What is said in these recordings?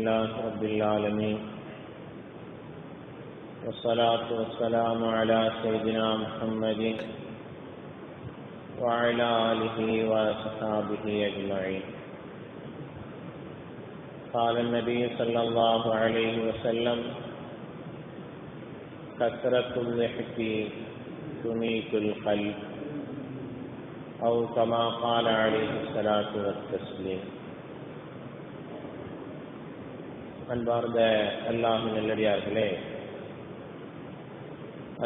لله رب العالمين. والصلاة والسلام على سيدنا محمد وعلى آله وصحابه أجمعين. قال النبي صلى الله عليه وسلم، كثرة الضحك تميت القلب، أو كما قال عليه الصلاة والتسليم. அன்பார்ந்த அல்லாஹு நல்லடியார்களே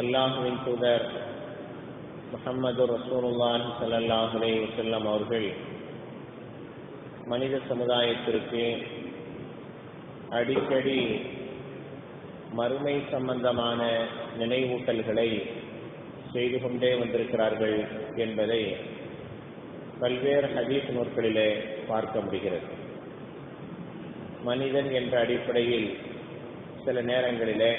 அல்லாஹுவின் தூதர் முகமது ரசூலுல்லாஹி சல்லாஹ் செல்லம் அவர்கள் மனித சமுதாயத்திற்கு அடிக்கடி மறுமை சம்பந்தமான நினைவூட்டல்களை செய்து கொண்டே வந்திருக்கிறார்கள் என்பதை பல்வேறு ஹதீஸ் நூற்களிலே பார்க்க முடிகிறது. மனிதன் என்ற அடிப்படையில் சில நேரங்களிலே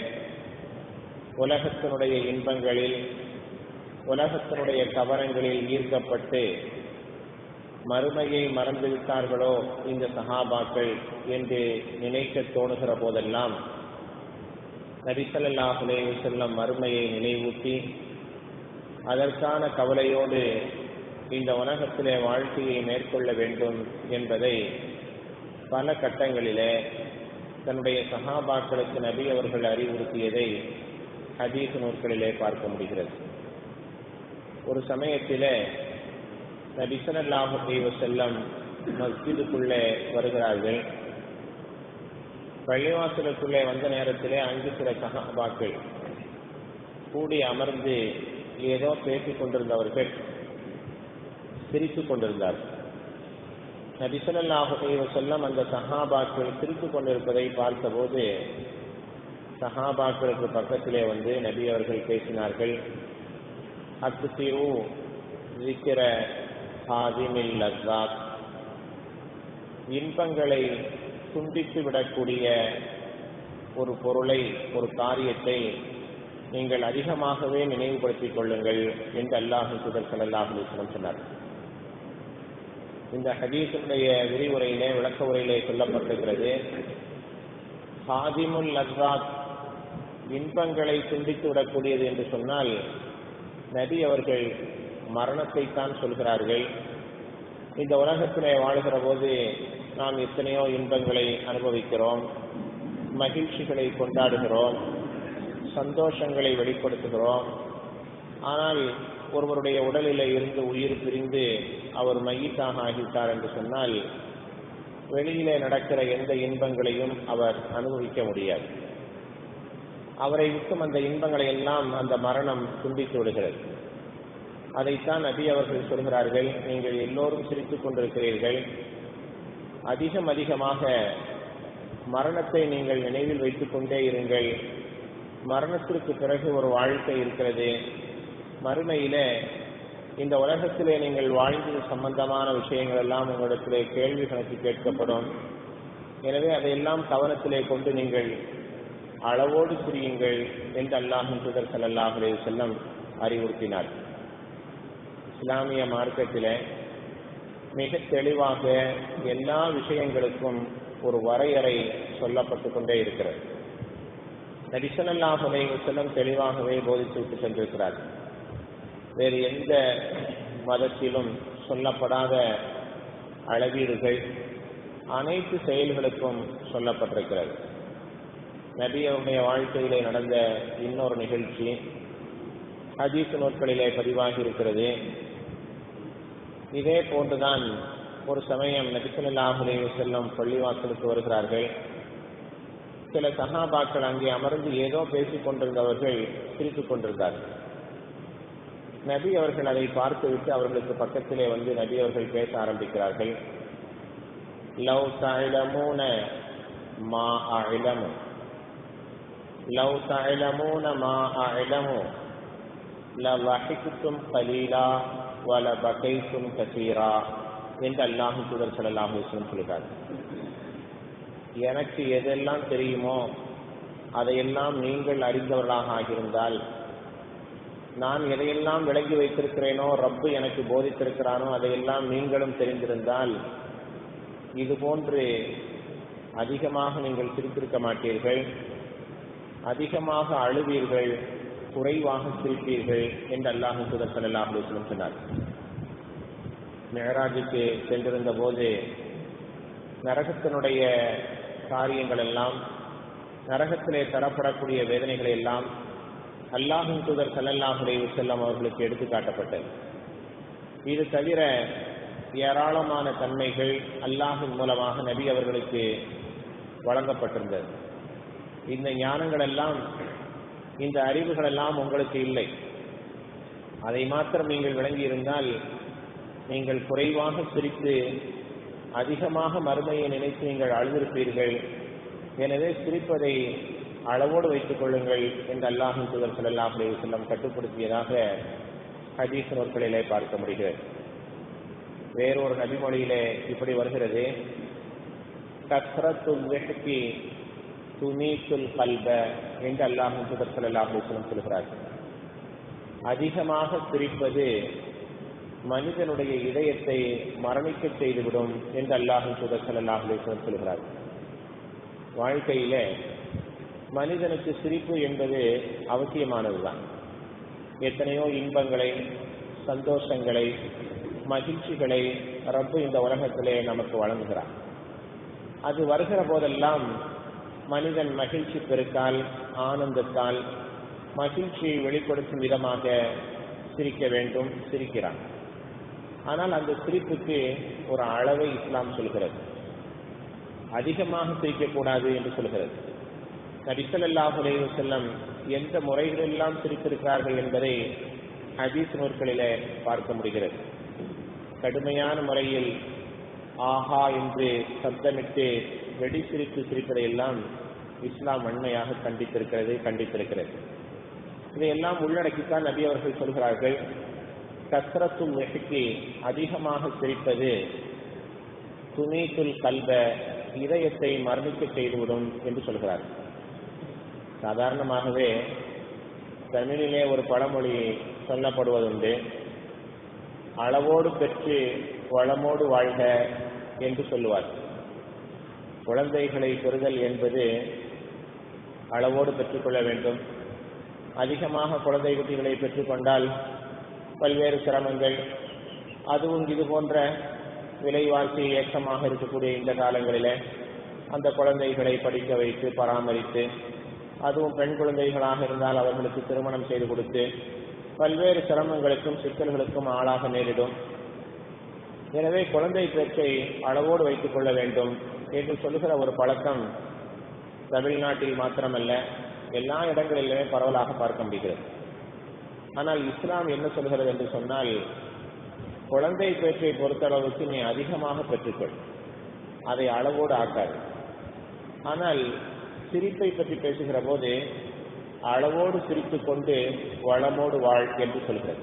உலகத்தினுடைய இன்பங்களில் உலகத்தினுடைய கவரங்களில் ஈர்க்கப்பட்டு மறுமையை மறந்துவிட்டார்களோ இந்த சகாபாக்கள் என்று நினைக்க தோணுகிற போதெல்லாம் நபிசல்லாஹுலே செல்லும் மறுமையை நினைவூட்டி அதற்கான கவலையோடு இந்த உலகத்திலே வாழ்க்கையை மேற்கொள்ள வேண்டும் என்பதை பல கட்டங்களிலே தன்னுடைய சகாபாக்களுக்கு நபி அவர்கள் அறிவுறுத்தியதை ஹதீஸ் நூற்களிலே பார்க்க முடிகிறது. ஒரு சமயத்திலே நபிசனல்லாஹு தெய்வ செல்லம் மஸ்ஜிதுக்குள்ளே வருகிறார்கள். பள்ளிவாசலுக்குள்ளே வந்த நேரத்திலே அங்கு சில சகாபாக்கள் கூடி அமர்ந்து ஏதோ பேசிக் கொண்டிருந்தவர்கள் சிரித்துக் கொண்டிருந்தார்கள். நபிசல்லாஹு செல்லம் அந்த சஹாபாக்கள் சிரித்துக் கொண்டிருப்பதை பார்த்தபோது சஹாபாக்களுக்கு பக்கத்திலே வந்து நபி அவர்கள் பேசினார்கள் அத்துசிரு இருக்கிற ஹாதிமில் லஸ்ஸாத் இன்பங்களை துண்டித்து விடக்கூடிய ஒரு பொருளை ஒரு காரியத்தை நீங்கள் அதிகமாகவே நினைவுபடுத்திக் கொள்ளுங்கள் என்று அல்லாஹு சுதர் சல்லாஹ் சொன்னார். இந்த ஹதீஸுடைய விரிவுரையிலே விளக்க உரையிலே சொல்லப்பட்டிருக்கிறது. ஹாதிமுல் லக்ராத் இன்பங்களை துண்டித்து விடக்கூடியது என்று சொன்னால் நபி அவர்கள் மரணத்தைத்தான் சொல்கிறார்கள். இந்த உலகத்திலே வாழ்கிற போது நாம் எத்தனையோ இன்பங்களை அனுபவிக்கிறோம் மகிழ்ச்சிகளை கொண்டாடுகிறோம் சந்தோஷங்களை வெளிப்படுத்துகிறோம். ஆனால் ஒருவருடைய உடலில் இருந்து உயிர் பிரிந்து அவர் மையத்தாக ஆகிவிட்டார் என்று சொன்னால் வெளியிலே நடக்கிற எந்த இன்பங்களையும் அவர் அனுபவிக்க முடியாது. அவரை விட்டும் அந்த இன்பங்களை எல்லாம் அந்த மரணம் துண்டித்து விடுகிறது. அதைத்தான் நபி அவர்கள் சொல்கிறார்கள் நீங்கள் எல்லோரும் சிரித்துக் கொண்டிருக்கிறீர்கள். அதிகம் அதிகமாக மரணத்தை நீங்கள் நினைவில் வைத்துக் கொண்டே இருங்கள். மரணத்திற்கு பிறகு ஒரு வாழ்க்கை இருக்கிறது. மறுமையில இந்த உலகத்திலே நீங்கள் வாழ்ந்தது சம்பந்தமான விஷயங்கள் எல்லாம் உங்களிடத்திலே கேள்வி கணக்கு கேட்கப்படும். எனவே அதையெல்லாம் கவனத்திலே கொண்டு நீங்கள் அளவோடு புரியுங்கள் என்று அல்லாஹின் தூதர் சல்லாஹுலே செல்லம் அறிவுறுத்தினார். இஸ்லாமிய மார்க்கத்திலே மிக தெளிவாக எல்லா விஷயங்களுக்கும் ஒரு வரையறை சொல்லப்பட்டு கொண்டே இருக்கிறது. நபிசல்லாஹுலே செல்லம் தெளிவாகவே போதித்து விட்டு சென்றிருக்கிறார். வேறு எந்த மதத்திலும் சொல்லப்படாத அளவீடுகள் அனைத்து செயல்களுக்கும் சொல்லப்பட்டிருக்கிறது. நபி அவருடைய வாழ்க்கையிலே நடந்த இன்னொரு நிகழ்ச்சி ஹதீஸ் நூற்களிலே பதிவாகி இருக்கிறது. இதே போன்றுதான் ஒரு சமயம் நபிசல்லாஹுலே செல்லும் பள்ளிவாசலுக்கு வருகிறார்கள். சில சகாபாக்கள் அங்கே அமர்ந்து ஏதோ பேசிக் கொண்டிருந்தவர்கள் சிரித்துக் கொண்டிருந்தார்கள். நபி அவர்கள் அதை பார்த்துவிட்டு அவர்களுக்கு பக்கத்திலே வந்து நபி அவர்கள் பேச ஆரம்பிக்கிறார்கள். லவ் தழமூன மா அழமு லவ் தழமூன மா அழமு லஹிக்குத்தும் கலீலா வல பகைக்கும் கசீரா என்று அல்லாஹு சுதர் சல்லாஹு சொல்கிறார். எனக்கு எதெல்லாம் தெரியுமோ அதையெல்லாம் நீங்கள் அறிந்தவர்களாக ஆகியிருந்தால் நான் எதையெல்லாம் விளங்கி வைத்திருக்கிறேனோ ரப்பு எனக்கு போதித்திருக்கிறானோ அதையெல்லாம் நீங்களும் தெரிந்திருந்தால் இது போன்று அதிகமாக நீங்கள் சிரித்திருக்க மாட்டீர்கள். அதிகமாக அழுவீர்கள். குறைவாக சிரிப்பீர்கள் என்று அல்லாஹு சுதர்சன் அல்லாஹ் சொன்னார். மெஹராஜுக்கு சென்றிருந்த போது நரகத்தினுடைய காரியங்கள் எல்லாம் நரகத்திலே தரப்படக்கூடிய வேதனைகளை எல்லாம் அல்லாஹின் தூதர் சல்லல்லாஹுலே செல்லம் அவர்களுக்கு எடுத்து காட்டப்பட்டது. இது தவிர ஏராளமான தன்மைகள் அல்லாஹின் மூலமாக நபி அவர்களுக்கு வழங்கப்பட்டிருந்தது. இந்த ஞானங்கள் எல்லாம் இந்த அறிவுகள் எல்லாம் உங்களுக்கு இல்லை. அதை மாத்திரம் நீங்கள் விளங்கி இருந்தால் நீங்கள் குறைவாக சிரித்து அதிகமாக மறுமையை நினைத்து நீங்கள் அழுதிருப்பீர்கள். எனவே சிரிப்பதை அளவோடு வைத்துக் கொள்ளுங்கள் என்று அல்லாஹின் தூதர் சல்லாஹ் செல்லம் கட்டுப்படுத்தியதாக ஹதீஸ் நோட்களிலே பார்க்க முடிகிறது. வேறொரு நபிமொழியிலே இப்படி வருகிறது. கஸ்ரத்துல் வெஹ்கி துனீசுல் கல்ப என்று அல்லாஹின் தூதர் சல்லாஹ் செல்லம் சொல்கிறார்கள். அதிகமாக சிரிப்பது மனிதனுடைய இதயத்தை மரணிக்க செய்துவிடும் என்று அல்லாஹின் தூதர் சல்லாஹ் செல்லம் சொல்கிறார்கள். வாழ்க்கையில மனிதனுக்கு சிரிப்பு என்பது அவசியமானதுதான். எத்தனையோ இன்பங்களை சந்தோஷங்களை மகிழ்ச்சிகளை ரப்பு இந்த உலகத்திலே நமக்கு வழங்குகிறார். அது வருகிற போதெல்லாம் மனிதன் மகிழ்ச்சி பெருக்கால் ஆனந்தத்தால் மகிழ்ச்சியை வெளிப்படுத்தும் விதமாக சிரிக்க வேண்டும் சிரிக்கிறான். ஆனால் அந்த சிரிப்புக்கு ஒரு அளவை இஸ்லாம் சொல்கிறது. அதிகமாக சிரிக்கக்கூடாது என்று சொல்கிறது. நபிசல்லாஹுலே செல்லம் எந்த முறைகளெல்லாம் சிரித்திருக்கிறார்கள் என்பதை ஹதீஸ் நூற்களிலே பார்க்க முடிகிறது. கடுமையான முறையில் ஆஹா என்று சப்தமிட்டு வெடி சிரித்து சிரிப்பதையெல்லாம் இஸ்லாம் வன்மையாக கண்டித்திருக்கிறது கண்டித்திருக்கிறது. இதையெல்லாம் உள்ளடக்கித்தான் நபி அவர்கள் சொல்கிறார்கள் கசரத்து வெஹிக்கு அதிகமாக சிரிப்பது துணீத்துல் கல்வ இதயத்தை மரணிக்க செய்துவிடும் என்று சொல்கிறார் சாதாரணமாகவே தமிழிலே ஒரு பழமொழி சொல்லப்படுவதுண்டு. அளவோடு பெற்று வளமோடு வாழ்க என்று சொல்லுவார். குழந்தைகளை பெறுதல் என்பது அளவோடு பெற்றுக்கொள்ள வேண்டும். அதிகமாக குழந்தை குட்டிகளை பெற்றுக்கொண்டால் பல்வேறு சிரமங்கள் அதுவும் இது போன்ற விலைவாசி ஏற்றமாக இருக்கக்கூடிய இந்த காலங்களில் அந்த குழந்தைகளை படிக்க வைத்து பராமரித்து அதுவும் பெண் குழந்தைகளாக இருந்தால் அவர்களுக்கு திருமணம் செய்து கொடுத்து பல்வேறு சிரமங்களுக்கும் சிக்கல்களுக்கும் ஆளாக நேரிடும். எனவே குழந்தை பேச்சை அளவோடு வைத்துக் கொள்ள வேண்டும் என்று சொல்லுகிற ஒரு பழக்கம் தமிழ்நாட்டில் மாத்திரமல்ல எல்லா இடங்களிலுமே பரவலாக பார்க்க முடிகிறது. ஆனால் இஸ்லாம் என்ன சொல்கிறது என்று சொன்னால் குழந்தை பேச்சை பொறுத்தளவுக்கு நீ அதிகமாக பெற்றுக்கொள். அதை அளவோடு ஆக்காது. ஆனால் சிரிப்பை பற்றி பேசுகிற போது அளவோடு சிரித்து கொண்டு வளமோடு வாழ் என்று சொல்கிறது.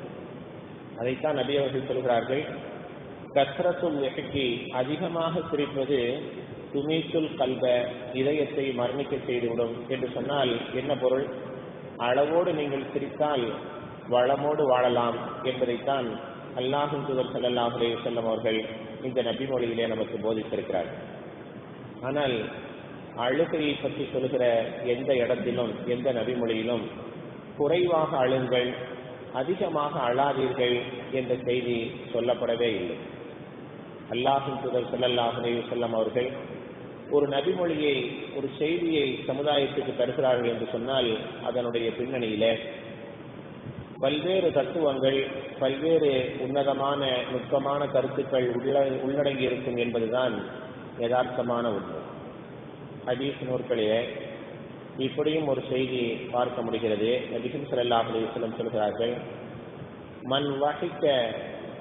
அதைத்தான் நபி அவர்கள் சொல்கிறார்கள். கஸ்ரத்துல் எகக்கி அதிகமாக சிரிப்பது துமீசுல் கல்வ இதயத்தை மரணிக்க செய்துவிடும் என்று சொன்னால் என்ன பொருள்? அளவோடு நீங்கள் சிரித்தால் வளமோடு வாழலாம் என்பதைத்தான் அல்லாஹும் சுதர் செல்லல்லாஹுலே அலே செல்லம் அவர்கள் இந்த நபி மொழியிலே நமக்கு போதித்திருக்கிறார்கள். ஆனால் அழுகையை பற்றி சொல்கிற எந்த இடத்திலும் எந்த நபிமொழியிலும் குறைவாக அழுங்கள் அதிகமாக அழாதீர்கள் என்ற செய்தி சொல்லப்படவே இல்லை. அல்லாஹின் தூதர் சல்லல்லாஹ் செல்லம் அவர்கள் ஒரு நபிமொழியை ஒரு செய்தியை சமுதாயத்துக்கு தருகிறார்கள் என்று சொன்னால் அதனுடைய பின்னணியில பல்வேறு தத்துவங்கள் பல்வேறு உன்னதமான நுட்பமான கருத்துக்கள் உள்ள உள்ளடங்கி இருக்கும் என்பதுதான் யதார்த்தமான உண்மை ஹதீஸ் நூற்களிலே இப்படியும் ஒரு செய்தி பார்க்க முடிகிறது. நபிகம் சல்லாஹ் அலிஸ்லம் சொல்கிறார்கள் மண் வகிக்க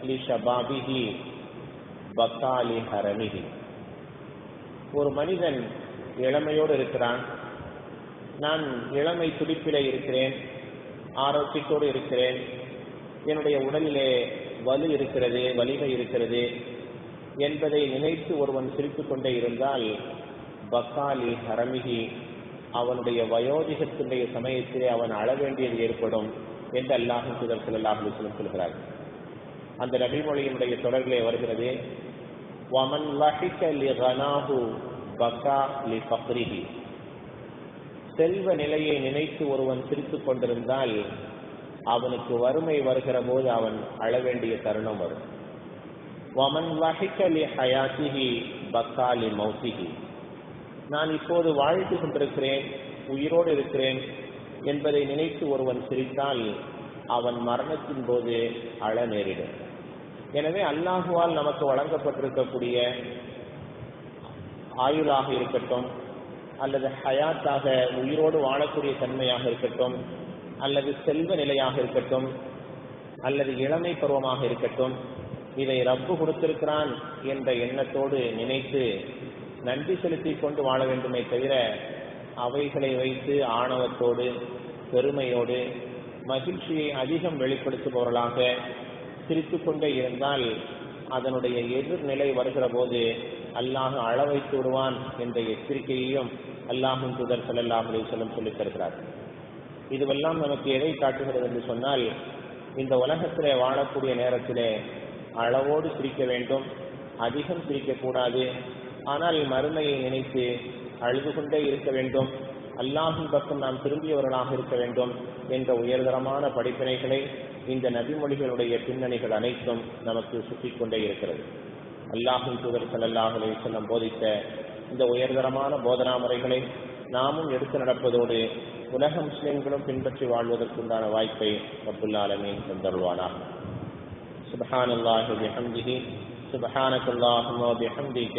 லி ஷபாபிஹி பக்காலி ஹரமிஹி. ஒரு மனிதன் இளமையோடு இருக்கிறான். நான் இளமை துடிப்பிலே இருக்கிறேன் ஆரோக்கியத்தோடு இருக்கிறேன். என்னுடைய உடலிலே வலு இருக்கிறது வலிமை இருக்கிறது என்பதை நினைத்து ஒருவன் சிரித்துக்கொண்டே இருந்தால் பக்காலி ஹரமிகி அவனுடைய வயோதிகத்தினுடைய சமயத்திலே அவன் அழ வேண்டியது ஏற்படும் என்று அல்லாஹு சுதர் செல்லாஹ் அலிஸ்லம் சொல்கிறார். அந்த நபிமொழியினுடைய தொடர்களே வருகிறது. வமன் வஹிக்க லி கனாஹு பக்கா லி பக்ரிகி செல்வ நிலையை நினைத்து ஒருவன் சிரித்துக் கொண்டிருந்தால் அவனுக்கு வறுமை வருகிற போது அவன் அழ வேண்டிய தருணம் வரும். வமன் வஹிக்கலி ஹயாசிஹி பக்காலி மௌசிகி நான் இப்போது வாழ்த்து கொண்டிருக்கிறேன் உயிரோடு இருக்கிறேன் என்பதை நினைத்து ஒருவன் சிரித்தால் அவன் மரணத்தின் போது அழ நேரிடும். எனவே அல்லாஹுவால் நமக்கு வழங்கப்பட்டிருக்கக்கூடிய ஆயுளாக இருக்கட்டும் அல்லது ஹயாத்தாக உயிரோடு வாழக்கூடிய தன்மையாக இருக்கட்டும் அல்லது செல்வ நிலையாக இருக்கட்டும் அல்லது இளமை பருவமாக இருக்கட்டும் இதை ரப்பு கொடுத்திருக்கிறான் என்ற எண்ணத்தோடு நினைத்து நன்றி செலுத்திக் கொண்டு வாழ வேண்டுமே தவிர அவைகளை வைத்து ஆணவத்தோடு பெருமையோடு மகிழ்ச்சியை அதிகம் வெளிப்படுத்துபவர்களாக சிரித்து கொண்டே இருந்தால் அதனுடைய எதிர்நிலை வருகிற போது அல்லாஹ் அள வைத்து விடுவான் என்ற எச்சரிக்கையையும் அல்லாஹும் தூதர் சல்லாஹ் செல்லும் சொல்லித் தருகிறார். இதுவெல்லாம் நமக்கு எதை காட்டுகிறது என்று சொன்னால் இந்த உலகத்திலே வாழக்கூடிய நேரத்திலே அளவோடு சிரிக்க வேண்டும் அதிகம் சிரிக்கக்கூடாது ஆனால் மருமையை நினைத்து அழுது கொண்டே இருக்க வேண்டும். அல்லாஹின் பக்கம் நாம் திரும்பியவர்களாக இருக்க வேண்டும் என்ற உயர்தரமான படிப்பினைகளை இந்த நபிமொழிகளுடைய பின்னணிகள் அனைத்தும் நமக்கு சுற்றிக் கொண்டே இருக்கிறது. அல்லாஹின் தூதர் சல்லாஹ் அலிசல்லம் போதித்த இந்த உயர்தரமான போதனா முறைகளை நாமும் எடுத்து நடப்பதோடு உலக முஸ்லிம்களும் பின்பற்றி வாழ்வதற்குண்டான வாய்ப்பை அப்துல்லாலமீன் தந்தருள்வானா சுபஹான் அல்லாஹி பிஹம்திஹி சுபஹானக் அல்லாஹும் பிஹம்திக்க